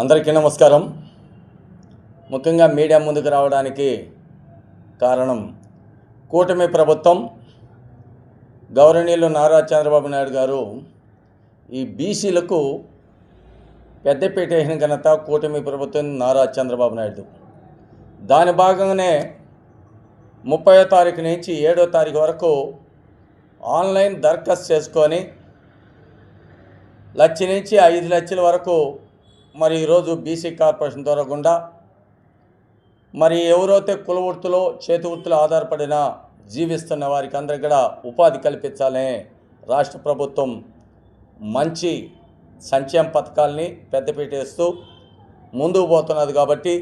అందరికీ నమస్కారం. ముఖ్యంగా మీడియా ముందుకు రావడానికి కారణం కూటమి ప్రభుత్వం. గౌరవనీయులు నారా చంద్రబాబు నాయుడు గారు ఈ బీసీలకు పెద్దపీట వేసిన ఘనత కూటమి ప్రభుత్వం నారా చంద్రబాబు నాయుడు దాని భాగంగానే ముప్పై తారీఖు నుంచి ఏడో తారీఖు వరకు ఆన్లైన్ దరఖాస్తు చేసుకొని లక్ష నుంచి ఐదు లక్షల వరకు మరి ఈరోజు బీసీ కార్పొరేషన్ ద్వారా గుండా మరి ఎవరైతే కుల వృత్తిలో చేతి వృత్తిలో ఆధారపడిన జీవిస్తున్న వారికి అందరికీ కూడా ఉపాధి కల్పించాలని రాష్ట్ర ప్రభుత్వం మంచి సంక్షేమ పథకాల్ని పెద్దపీట వేస్తూ ముందుకు పోతున్నది కాబట్టి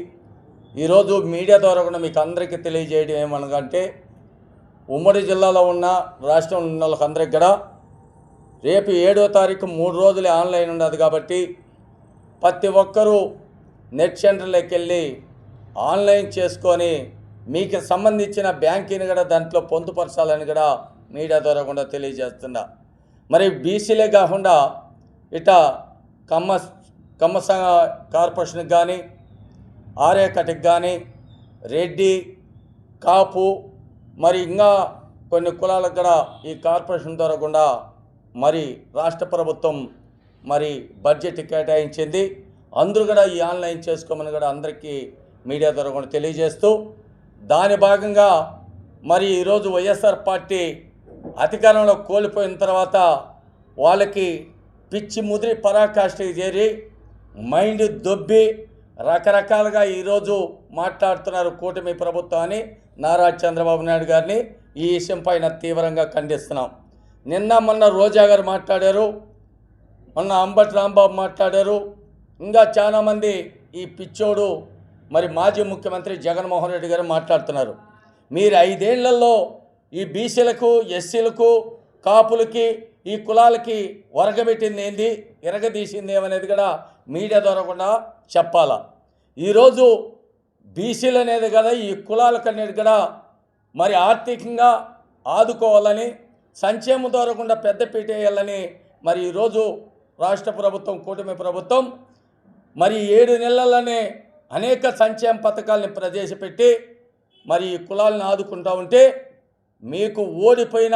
ఈరోజు మీడియా ద్వారా కూడా మీకు అందరికీ తెలియజేయడం ఏమనగంటే ఉమ్మడి జిల్లాలో ఉన్న రాష్ట్రంలో ఉన్న వాళ్ళకందరికి కూడా రేపు ఏడో తారీఖు మూడు రోజులే ఆన్లైన్ ఉండదు కాబట్టి ప్రతి ఒక్కరూ నెట్ సెంటర్లోకి వెళ్ళి ఆన్లైన్ చేసుకొని మీకు సంబంధించిన బ్యాంకింగ్ కూడా దాంట్లో పొందుపరచాలని కూడా మీడియా ద్వారా కూడా తెలియజేస్తున్నా. మరి బీసీలే కాకుండా ఇట కమ్మ కమ్మ సంఘ కార్పొరేషన్కి కానీ ఆర్యకటికి కానీ రెడ్డి కాపు మరి ఇంకా కొన్ని కులాలకు కూడా ఈ కార్పొరేషన్ ద్వారా కూడా మరి రాష్ట్ర ప్రభుత్వం మరి బడ్జెట్ కేటాయించింది. అందరూ కూడా ఈ ఆన్లైన్ చేసుకోమని కూడా అందరికీ మీడియా ద్వారా కూడా తెలియజేస్తూ దాని భాగంగా మరి ఈరోజు వైఎస్ఆర్ పార్టీ అధికారంలో కోల్పోయిన తర్వాత వాళ్ళకి పిచ్చి ముదిరి పరాకాష్ఠకి చేరి మైండ్ దొబ్బి రకరకాలుగా ఈరోజు మాట్లాడుతున్నారు కూటమి ప్రభుత్వాన్ని నారా చంద్రబాబు నాయుడు గారిని. ఈ విషయం పైన తీవ్రంగా ఖండిస్తున్నాం. నిన్న మొన్న రోజా గారు మాట్లాడారు. మొన్న అంబటి రాంబాబు మాట్లాడారు. ఇంకా చాలామంది ఈ పిచ్చోడు మరి మాజీ ముఖ్యమంత్రి జగన్మోహన్ రెడ్డి గారు మాట్లాడుతున్నారు. మీరు ఐదేళ్ళలో ఈ బీసీలకు ఎస్సీలకు కాపులకి ఈ కులాలకి వరగబెట్టింది ఏంది? ఎరగదీసింది ఏమనేది కూడా మీడియా ద్వారా కూడా చెప్పాలా? ఈరోజు బీసీలు అనేది కదా ఈ కులాలకు అనేది కూడా మరి ఆర్థికంగా ఆదుకోవాలని సంక్షేమం ద్వారా కూడా పెద్దపీట వేయాలని మరి ఈరోజు రాష్ట్ర ప్రభుత్వం కూటమి ప్రభుత్వం మరి ఏడు నెలల్లోనే అనేక సంక్షేమ పథకాలని ప్రవేశపెట్టి మరి ఈ కులాలను ఆదుకుంటా ఉంటే మీకు ఓడిపోయిన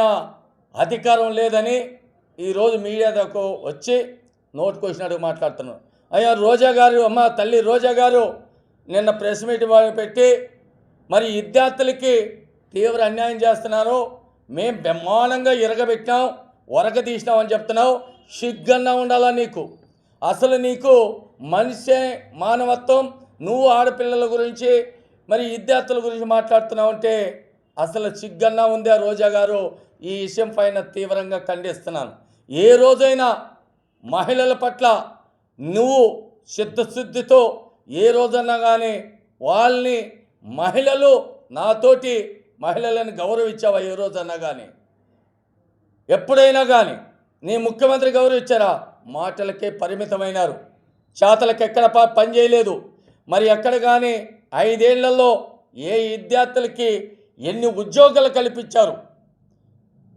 అధికారం లేదని ఈరోజు మీడియా దాకా వచ్చి నోటుకు వచ్చినట్టు మాట్లాడుతున్నాను అయ్యా రోజా గారు అమ్మ తల్లి రోజా గారు నిన్న ప్రెస్ మీట్ పెట్టి మరి విద్యార్థులకి తీవ్ర అన్యాయం చేస్తున్నారు. మేం బ్రహ్మాండంగా ఇరగబెట్టినాం వరక తీసినాం అని చెప్తున్నావు. సిగ్గన్నా ఉండాలా నీకు? అసలు నీకు మనిషే మానవత్వం? నువ్వు ఆడపిల్లల గురించి మరి విద్యార్థుల గురించి మాట్లాడుతున్నావు అంటే అసలు సిగ్గన్నా ఉందే రోజా గారు. ఈ విషయం పైన తీవ్రంగా ఖండిస్తున్నాను. ఏ రోజైనా మహిళల పట్ల నువ్వు చిత్తశుద్ధితో ఏ రోజన్నా కానీ వాళ్ళని మహిళలు నాతోటి మహిళలను గౌరవించావా ఏ రోజన్నా కానీ ఎప్పుడైనా కానీ నీ ముఖ్యమంత్రి గౌరవించారా మాటలకే పరిమితమైనారు. చేతలకెక్కడ పని చేయలేదు. మరి ఎక్కడ కానీ ఐదేళ్ళలో ఏ విద్యార్థులకి ఎన్ని ఉద్యోగాలు కల్పించారు?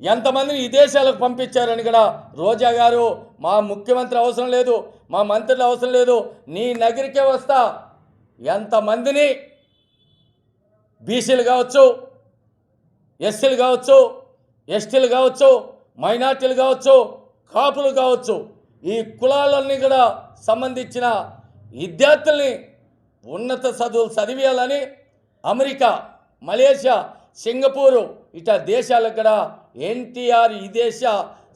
ఎంతమందిని విదేశాలకు పంపించారని కూడా రోజా గారు మా ముఖ్యమంత్రి అవసరం లేదు మా మంత్రులు అవసరం లేదు నీ నగరికే వస్తా. ఎంతమందిని? బీసీలు కావచ్చు ఎస్సీలు కావచ్చు ఎస్టీలు కావచ్చు మైనార్టీలు కావచ్చు కాపులు కావచ్చు ఈ కులాలన్నీ కూడా సంబంధించిన విద్యార్థుల్ని ఉన్నత చదువులు చదివేయాలని అమెరికా మలేషియా సింగపూరు ఇట దేశాలకు కూడా ఎన్టీఆర్ ఈ దేశ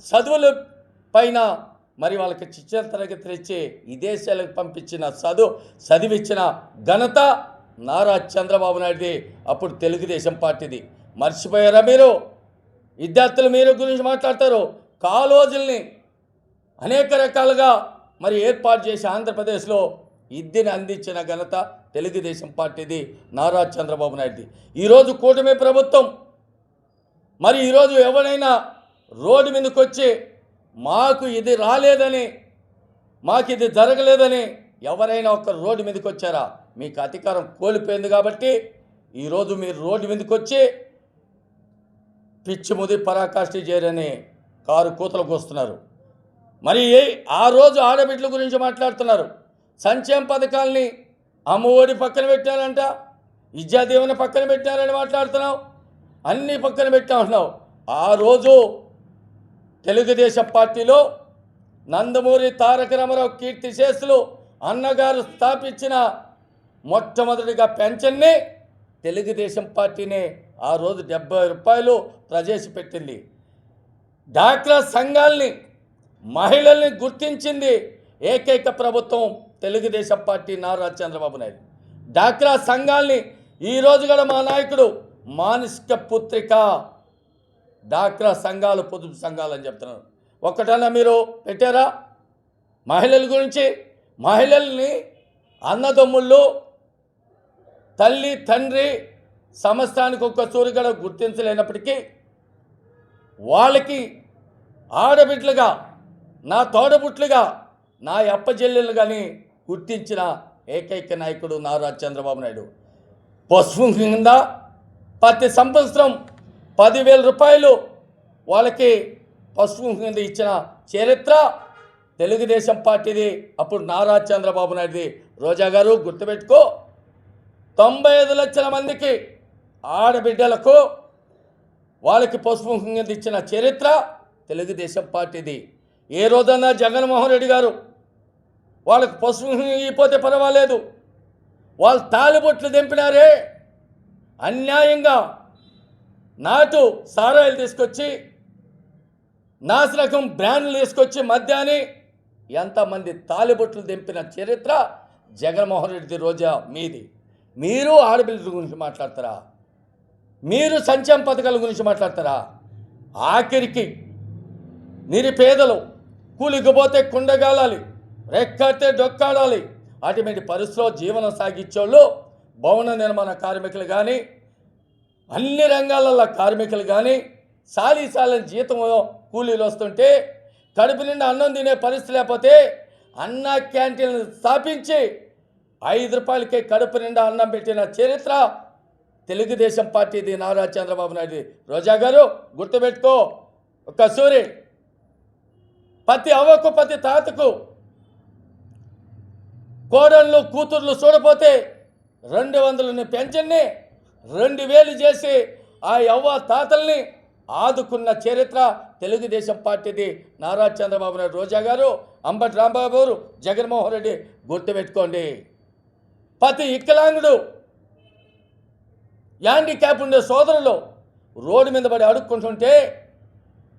చదువుల పైన మరి వాళ్ళకి శిక్షణ తరగతులు ఇచ్చి ఈ దేశాలకు పంపించిన చదువు చదివించిన ఘనత నారా చంద్రబాబు నాయుడిది. అప్పుడు తెలుగుదేశం పార్టీది. మర్చిపోయారా మీరు? విద్యార్థులు మీరు గురించి మాట్లాడతారు. కాలేజీల్ని అనేక రకాలుగా మరి ఏర్పాటు చేసి ఆంధ్రప్రదేశ్లో విద్యను అందించిన ఘనత తెలుగుదేశం పార్టీది నారా చంద్రబాబు నాయుడుది. ఈరోజు కూటమి ప్రభుత్వం మరి ఈరోజు ఎవరైనా రోడ్డు మీదకి వచ్చి మాకు ఇది రాలేదని మాకు ఇది జరగలేదని ఎవరైనా ఒక్క రోడ్డు మీదకి వచ్చారా మీకు అధికారం కోల్పోయింది కాబట్టి ఈరోజు మీరు రోడ్డు మీదకి వచ్చి పిచ్చి ముది పరాకాష్ఠి చేరని కారు కూతలకు వస్తున్నారు. మరి ఏ- ఆ రోజు ఆడబిడ్డల గురించి మాట్లాడుతున్నారు. సంక్షేమ పథకాల్ని అమ్మఒడి పక్కన పెట్టారంట విద్యాదీవెన పక్కన పెట్టారని మాట్లాడుతున్నావు అన్నీ పక్కన పెట్టామంటున్నావు ఆ రోజు తెలుగుదేశం పార్టీలో నందమూరి తారక రామారావు కీర్తి శేషులు అన్నగారు స్థాపించిన మొట్టమొదటిగా పెన్షన్ని తెలుగుదేశం పార్టీనే ఆ రోజు డెబ్బై రూపాయలు ప్రవేశపెట్టింది డాక్రా సంఘాల్ని మహిళల్ని గుర్తించింది ఏకైక ప్రభుత్వం తెలుగుదేశం పార్టీ నారా చంద్రబాబు నాయుడు. డాక్రా సంఘాల్ని ఈరోజు కూడా మా నాయకుడు మానసిక పుత్రిక డాక్రా సంఘాలు పొదుపు సంఘాలు అని చెప్తున్నారు. ఒక్కటన్నా మీరు పెట్టారా? మహిళల గురించి మహిళల్ని అన్నదమ్ముళ్ళు తల్లి తండ్రి సంవత్సరానికి ఒక్క సూరిగడ గుర్తించలేనప్పటికీ వాళ్ళకి ఆడబిడ్డలుగా నా తోడబుట్లుగా నా అప్పచెల్లెలు కానీ గుర్తించిన ఏకైక నాయకుడు నారా చంద్రబాబు నాయుడు. పసుపు కింద ప్రతి సంవత్సరం పదివేల రూపాయలు వాళ్ళకి పసుపు కింద ఇచ్చిన చరిత్ర తెలుగుదేశం పార్టీది. అప్పుడు నారా చంద్రబాబు నాయుడుది. రోజా గారు గుర్తుపెట్టుకో తొంభై ఐదు లక్షల మందికి ఆడబిడ్డలకు వాళ్ళకి పసుపు కింద ఇచ్చిన చరిత్ర తెలుగుదేశం పార్టీది. ఏ రోజన్నా జగన్మోహన్ రెడ్డి గారు వాళ్ళకి పసుపు ఇపోతే పర్వాలేదు. వాళ్ళు తాలిబొట్లు దింపినారే అన్యాయంగా నాటు సారాయిలు తీసుకొచ్చి నాశరకం బ్రాండ్లు తీసుకొచ్చి మద్యాన్ని ఎంతమంది తాలిబొట్లు దింపిన చరిత్ర జగన్మోహన్ రెడ్డి రోజా మీది. మీరు ఆడపిల్లల గురించి మాట్లాడతారా? మీరు సంక్షేమ పథకాల గురించి మాట్లాడతారా? ఆఖరికి నిరుపేదలు కూలికిపోతే కుండగాలాలి రెక్కతే డొక్కాడాలి. అటువంటి పరిస్థితిలో జీవనం సాగించేవాళ్ళు భవన నిర్మాణ కార్మికులు కానీ అన్ని రంగాలలో కార్మికులు కానీ సాలి సాలని జీతం కూలీలు వస్తుంటే కడుపు నిండా అన్నం తినే పరిస్థితి లేకపోతే అన్న క్యాంటీన్లు స్థాపించి ఐదు రూపాయలకే కడుపు నిండా అన్నం పెట్టిన చరిత్ర తెలుగుదేశం పార్టీది నారా చంద్రబాబు నాయుడు రోజా గారు గుర్తుపెట్టుకో ఒక సూరి. ప్రతి అవ్వకు ప్రతి తాతకు కోడళ్ళు కూతుర్లు చూడపోతే రెండు వందలని పెన్షన్ని రెండు వేలు చేసి ఆ యవ్వ తాతల్ని ఆదుకున్న చరిత్ర తెలుగుదేశం పార్టీది నారా చంద్రబాబు నాయుడు. రోజా గారు అంబటి రాంబాబు గారు జగన్మోహన్ రెడ్డి గుర్తుపెట్టుకోండి. ప్రతి ఇక్కలాంగుడు హ్యాండిక్యాప్ ఉండే సోదరులు రోడ్డు మీద పడి అడుక్కుంటుంటే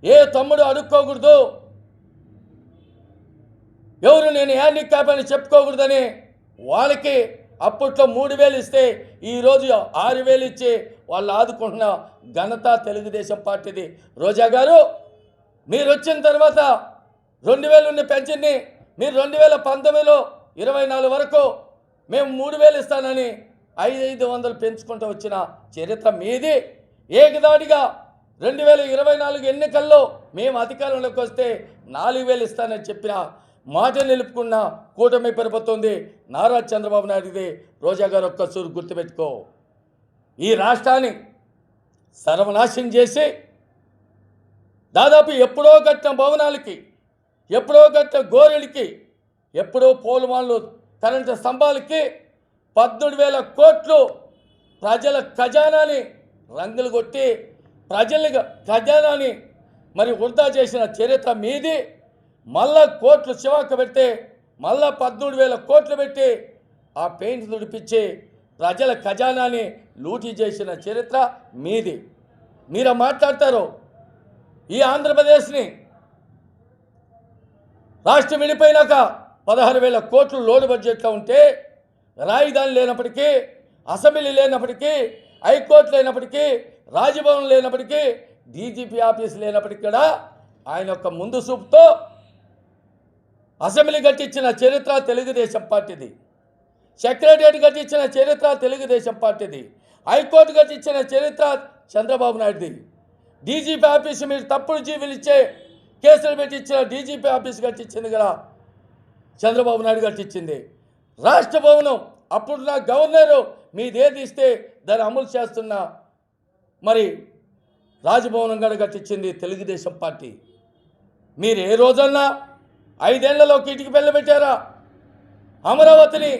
ఏ తమ్ముడు అడుక్కోకూడదు. ఎవరు నేను హ్యాండిక్యాప్ అని చెప్పుకోకూడదని వాళ్ళకి అప్పట్లో మూడు వేలు ఇస్తే ఈరోజు ఆరు వేలు ఇచ్చి వాళ్ళు ఆదుకుంటున్న ఘనత తెలుగుదేశం పార్టీది. రోజా గారు మీరు వచ్చిన తర్వాత రెండు వేలు ఉన్న పెన్షన్ని మీరు రెండు వేల పంతొమ్మిదిలో ఇరవై నాలుగు వరకు మేము మూడు వేలు ఇస్తానని ఐదు ఐదు వందలు పెంచుకుంటూ వచ్చిన చరిత్ర మీది. ఏకదాడిగా రెండు వేల ఇరవై నాలుగు ఎన్నికల్లో మేము అధికారంలోకి వస్తే నాలుగు వేలు ఇస్తానని చెప్పిన మాట నిలుపుకున్న కూటమి ప్రభుత్వంది నారా చంద్రబాబు నాయుడిది. రోజా గారు ఒక్కసూరు గుర్తుపెట్టుకో. ఈ రాష్ట్రాన్ని సర్వనాశనం చేసి దాదాపు ఎప్పుడో కట్టిన భవనాలకి ఎప్పుడో కట్టిన గోరెలకి ఎప్పుడో పోలుమాన్లు కరెంటు స్తంభాలకి పద్దెనిమిది వేల కోట్లు ప్రజల ఖజానాని రంగులు కొట్టి ప్రజల ఖజానాని మరి వృధా చేసిన చరిత్ర మీది. మళ్ళా కోట్లు శివాక పెడితే మళ్ళా పద్మూడు వేల కోట్లు పెట్టి ఆ పెయింట్ తుడిపించి ప్రజల ఖజానాని లూటీ చేసిన చరిత్ర మీది. మీరు మాట్లాడతారు? ఈ ఆంధ్రప్రదేశ్ని రాష్ట్రం విడిపోయినాక పదహారు వేల కోట్లు లోటు బడ్జెట్లో ఉంటే రాజధాని లేనప్పటికీ అసెంబ్లీ లేనప్పటికీ హైకోర్టు లేనప్పటికీ రాజభవన్ లేనప్పటికీ డీజీపీ ఆఫీస్ లేనప్పటికీ కూడా ఆయన యొక్క ముందు చూపుతో అసెంబ్లీ కట్టించిన చరిత్ర తెలుగుదేశం పార్టీది. సెక్రటరియట్ కట్టించిన చరిత్ర తెలుగుదేశం పార్టీది. హైకోర్టు కట్టించిన చరిత్ర చంద్రబాబు నాయుడుది. డీజీపీ ఆఫీస్ మీరు తప్పుడు జీవులు ఇచ్చే కేసులు పెట్టించిన డీజీపీ ఆఫీస్ కట్టించింది కదా చంద్రబాబు నాయుడు కట్టించింది రాష్ట్ర భవనం. అప్పుడు నా గవర్నరు మీదేది ఇస్తే దాన్ని అమలు చేస్తున్న? మరి రాజభవనం కనుక కట్టించింది తెలుగుదేశం పార్టీ. మీరు ఏ రోజన్నా ఐదేళ్ళలో కిటికి పెట్టారా? అమరావతిని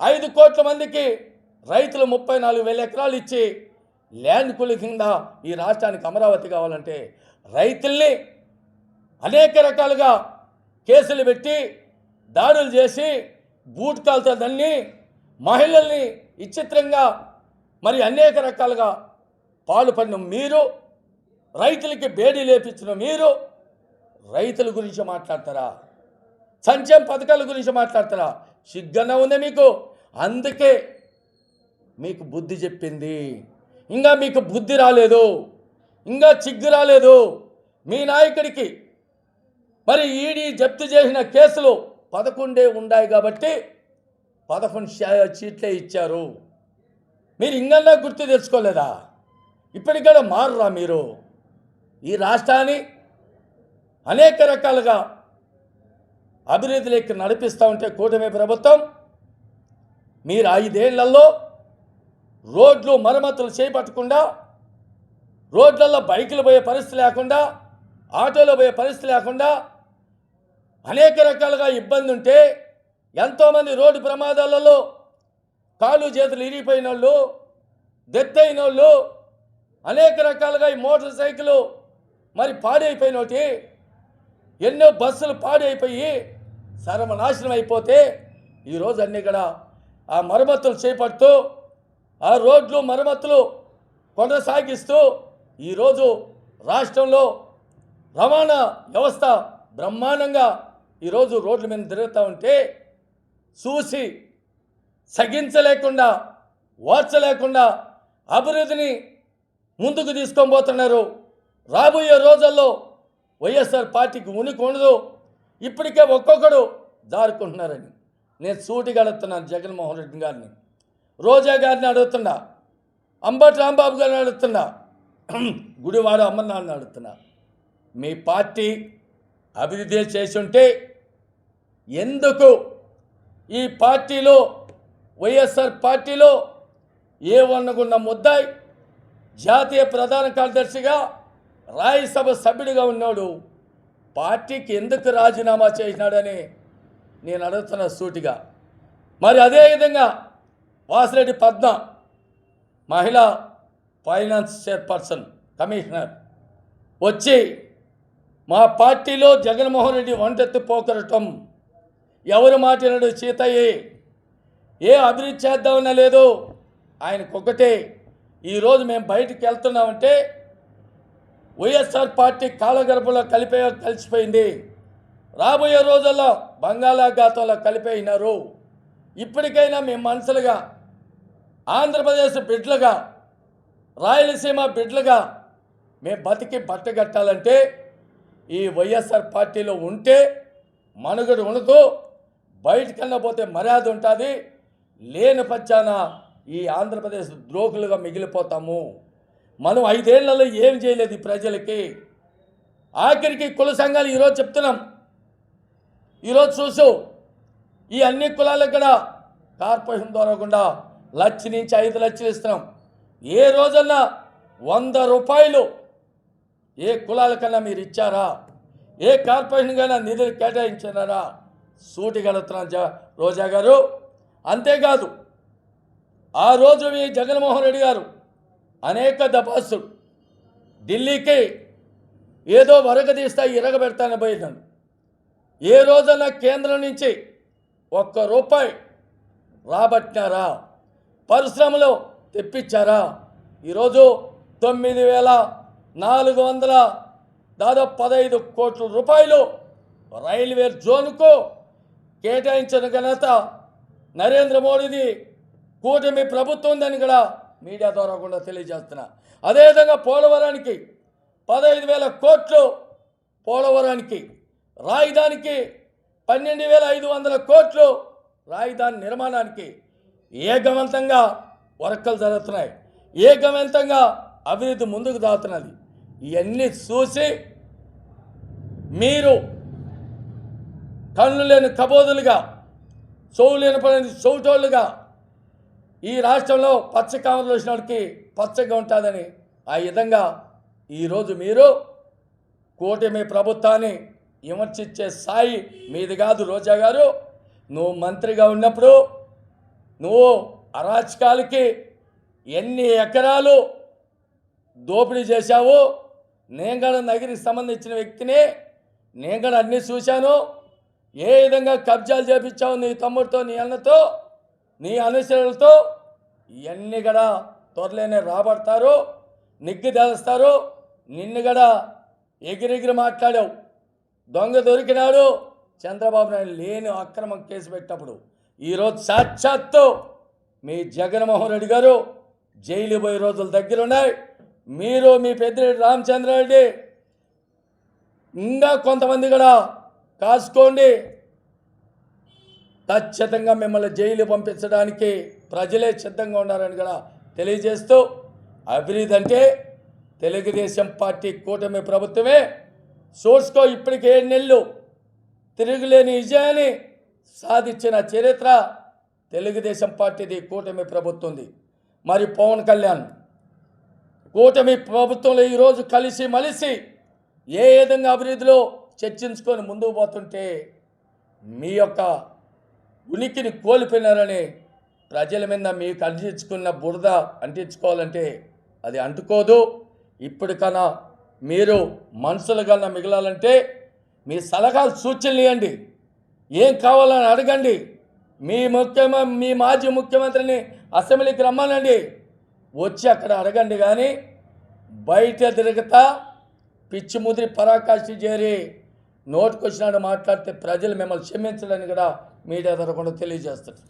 ఐదు కోట్ల మందికి రైతులు ముప్పై నాలుగు వేల ఎకరాలు ఇచ్చి ల్యాండ్ కూలి కింద ఈ రాష్ట్రానికి అమరావతి కావాలంటే రైతుల్ని అనేక రకాలుగా కేసులు పెట్టి దాడులు చేసి బూట్ దాన్ని మహిళల్ని విచిత్రంగా మరి అనేక రకాలుగా పాల్పడిన మీరు రైతులకి బేడీ లేపించిన మీరు రైతుల గురించి మాట్లాడతారా? సంక్షేమ పథకాల గురించి మాట్లాడతారా? సిగ్గన ఉంది మీకు? అందుకే మీకు బుద్ధి చెప్పింది. ఇంకా మీకు బుద్ధి రాలేదు. ఇంకా చిగ్గు రాలేదు. మీ నాయకుడికి మరి ఈడీ జప్తు చేసిన కేసులు పదకొండే ఉన్నాయి కాబట్టి పదకొండు చీట్లే ఇచ్చారు. మీరు ఇంకన్నా గుర్తు తెచ్చుకోలేదా? ఇప్పటికైనా మారురా మీరు. ఈ రాష్ట్రాన్ని అనేక రకాలుగా అభివృద్ధిలోకి నడిపిస్తూ ఉంటే కూటమి ప్రభుత్వం మీరు ఐదేళ్ళలో రోడ్లు మరమ్మతులు చేపట్టకుండా రోడ్లలో బైకులు పోయే పరిస్థితి లేకుండా ఆటోలో పోయే పరిస్థితి లేకుండా అనేక రకాలుగా ఇబ్బంది ఉంటే ఎంతోమంది రోడ్డు ప్రమాదాలలో కాళ్ళు చేతులు ఇరిగిపోయిన వాళ్ళు డెత్ అయిన వాళ్ళు అనేక రకాలుగా ఈ మోటార్ సైకిల్ మరి పాడైపోయినోటి ఎన్నో బస్సులు పాడైపోయి సర్వనాశనం అయిపోతే ఈరోజు అన్ని కూడా ఆ మరమ్మతులు చేపడుతూ ఆ రోడ్లు మరమ్మతులు కొనసాగిస్తూ ఈరోజు రాష్ట్రంలో రవాణా వ్యవస్థ బ్రహ్మాండంగా ఈరోజు రోడ్ల మీద తిరుగుతూ ఉంటే చూసి సగించలేకుండా ఓర్చలేకుండా అభివృద్ధిని ముందుకు తీసుకొని పోతున్నారు. రాబోయే రోజుల్లో వైఎస్ఆర్ పార్టీకి ఉనికి ఉండదు ఇప్పటికే ఒక్కొక్కడు జారుకుంటున్నారని నేను సూటిగా అడుగుతున్నాను జగన్మోహన్ రెడ్డి గారిని. రోజా గారిని అడుగుతున్నా. అంబటి రాంబాబు గారిని అడుగుతున్నా. గుడివాడ అమర్నాథ్ని అడుగుతున్నా. మీ పార్టీ అభివృద్ధి చేసి ఉంటే ఎందుకు ఈ పార్టీలో వైఎస్ఆర్ పార్టీలో ఏ వన్నగున్న ముద్దాయి జాతీయ ప్రధాన కార్యదర్శిగా రాజ్యసభ సభ్యుడిగా ఉన్నాడు. పార్టీకి ఎందుకు రాజీనామా చేసినాడని నేను అడుగుతున్న సూటిగా. మరి అదేవిధంగా వాసిరెడ్డి పద్మ మహిళా ఫైనాన్స్ చైర్పర్సన్ కమిషనర్ వచ్చి మా పార్టీలో జగన్మోహన్ రెడ్డి వంటెత్తి పోకరటం ఎవరు మాట్లాడు సీతయ్యే. ఏ అభివృద్ధి చేద్దామన్నా లేదు. ఆయనకొకటే ఈరోజు మేము బయటికి వెళ్తున్నామంటే వైఎస్ఆర్ పార్టీ కాలగర్భంలో కలిపే కలిసిపోయింది. రాబోయే రోజుల్లో బంగాళాఖాతంలో కలిపేయినారు. ఇప్పటికైనా మేము మనసులుగా ఆంధ్రప్రదేశ్ బిడ్డలుగా రాయలసీమ బిడ్డలుగా మేము బతికి బట్టగట్టాలంటే ఈ వైఎస్ఆర్ పార్టీలో ఉంటే మనుగడ ఉండదు. బయటికి పోతే మర్యాద ఉంటుంది. లేని పచ్చాన ఈ ఆంధ్రప్రదేశ్ ద్రోహులుగా మిగిలిపోతాము. మనం ఐదేళ్ళలో ఏం చేయలేదు ఈ ప్రజలకి. ఆఖరికి కుల సంఘాలు ఈరోజు చెప్తున్నాం. ఈరోజు చూసు ఈ అన్ని కులాలకు కూడా కార్పొరేషన్ ద్వారా కూడా లక్ష నుంచి ఐదు లక్షలు ఇస్తున్నాం. ఏ రోజన్నా వంద రూపాయలు ఏ కులాలకన్నా మీరు ఇచ్చారా? ఏ కార్పొరేషన్కైనా నిధులు కేటాయించారా సూటిగలుగుతున్నాను జ రోజా గారు. అంతేకాదు ఆ రోజు మీ జగన్మోహన్ రెడ్డి గారు అనేక దపాసులు. ఢిల్లీకి ఏదో వరగదీస్తా ఇరగబెడతానని పోయినాను ఏ రోజన్నా కేంద్రం నుంచి ఒక్క రూపాయి రాబట్టినారా? పరిశ్రమలు తెప్పించారా? ఈరోజు తొమ్మిది వేల నాలుగు వందల దాదాపు పదహైదు కోట్ల రూపాయలు రైల్వే జోన్కు కేటాయించిన ఘనత నరేంద్ర మోడీది కూటమి ప్రభుత్వం దాన్ని కూడా మీడియా ద్వారా కూడా తెలియజేస్తున్నా. అదేవిధంగా పోలవరానికి పదహైదు వేల కోట్లు పోలవరానికి రాజధానికి పన్నెండు వేల ఐదు వందల కోట్లు రాజధాని నిర్మాణానికి ఏకవంతంగా వర్కలు జరుగుతున్నాయి. ఏకవంతంగా అభివృద్ధి ముందుకు దాతున్నది. ఇవన్నీ చూసి మీరు కళ్ళు లేని కబోదులుగా చెవు లేని పని చెవిటోళ్ళుగా ఈ రాష్ట్రంలో పచ్చ కామర్లు వచ్చిన పచ్చగా ఉంటుందని ఆ విధంగా ఈరోజు మీరు కూటమి ప్రభుత్వాన్ని విమర్శించే స్థాయి మీది కాదు రోజా గారు. నువ్వు మంత్రిగా ఉన్నప్పుడు నువ్వు అరాచకాలకి ఎన్ని ఎకరాలు దోపిడీ చేశావు నేను కూడా నగిరికి సంబంధించిన వ్యక్తిని నేను కూడా అన్నీ చూశాను. ఏ విధంగా కబ్జాలు చేపించావు నీ తమ్ముడితో నీ అన్నతో నీ అనుచరులతో? ఇవన్నీ కూడా త్వరలోనే రాబడతారు నిగ్గు తెలుస్తారు నిన్ను కూడా ఎగిరెగిరి మాట్లాడావు. దొంగ దొరికినాడు. చంద్రబాబు నాయుడు లేని అక్రమం కేసు పెట్టినప్పుడు ఈరోజు సాక్షాత్తు మీ జగన్మోహన్ రెడ్డి గారు జైలు పోయే రోజులు దగ్గర ఉన్నాయి. మీరు మీ పెద్దిరెడ్డి రామచంద్రారెడ్డి ఇంకా కొంతమంది కూడా కాసుకోండి. ఖచ్చితంగా మిమ్మల్ని జైలు పంపించడానికి ప్రజలే సిద్ధంగా ఉన్నారని కూడా తెలియజేస్తూ అభివృద్ధి అంటే తెలుగుదేశం పార్టీ కూటమి ప్రభుత్వమే. చూసుకో ఇప్పటికే ఏడు నెలలు తిరుగులేని విజయాన్ని సాధించిన చరిత్ర తెలుగుదేశం పార్టీది కూటమి ప్రభుత్వంది. మరి పవన్ కళ్యాణ్ కూటమి ప్రభుత్వంలో ఈరోజు కలిసి మలిసి ఏ విధంగా అభివృద్ధిలో చర్చించుకొని ముందుకు పోతుంటే మీ యొక్క ఉనికిని కోల్పోయినారని ప్రజల మీద మీకు అంటించుకున్న బురద అంటించుకోవాలంటే అది అంటుకోదు. ఇప్పటికన్నా మీరు మనుషుల కన్నా మిగలాలంటే మీ సలహాలు సూచనలు ఇవ్వండి. ఏం కావాలని అడగండి. మీ ముఖ్యమ మీ మాజీ ముఖ్యమంత్రిని అసెంబ్లీకి రమ్మనండి. వచ్చి అక్కడ అడగండి కానీ బయట తిరుగుతా పిచ్చి ముదిరి పరాకాష్ఠి చేరి నోటుకొచ్చినాడు మాట్లాడితే ప్రజలు మిమ్మల్ని క్షమించడానికి కూడా మీడియా తరకుండా తెలియజేస్తారు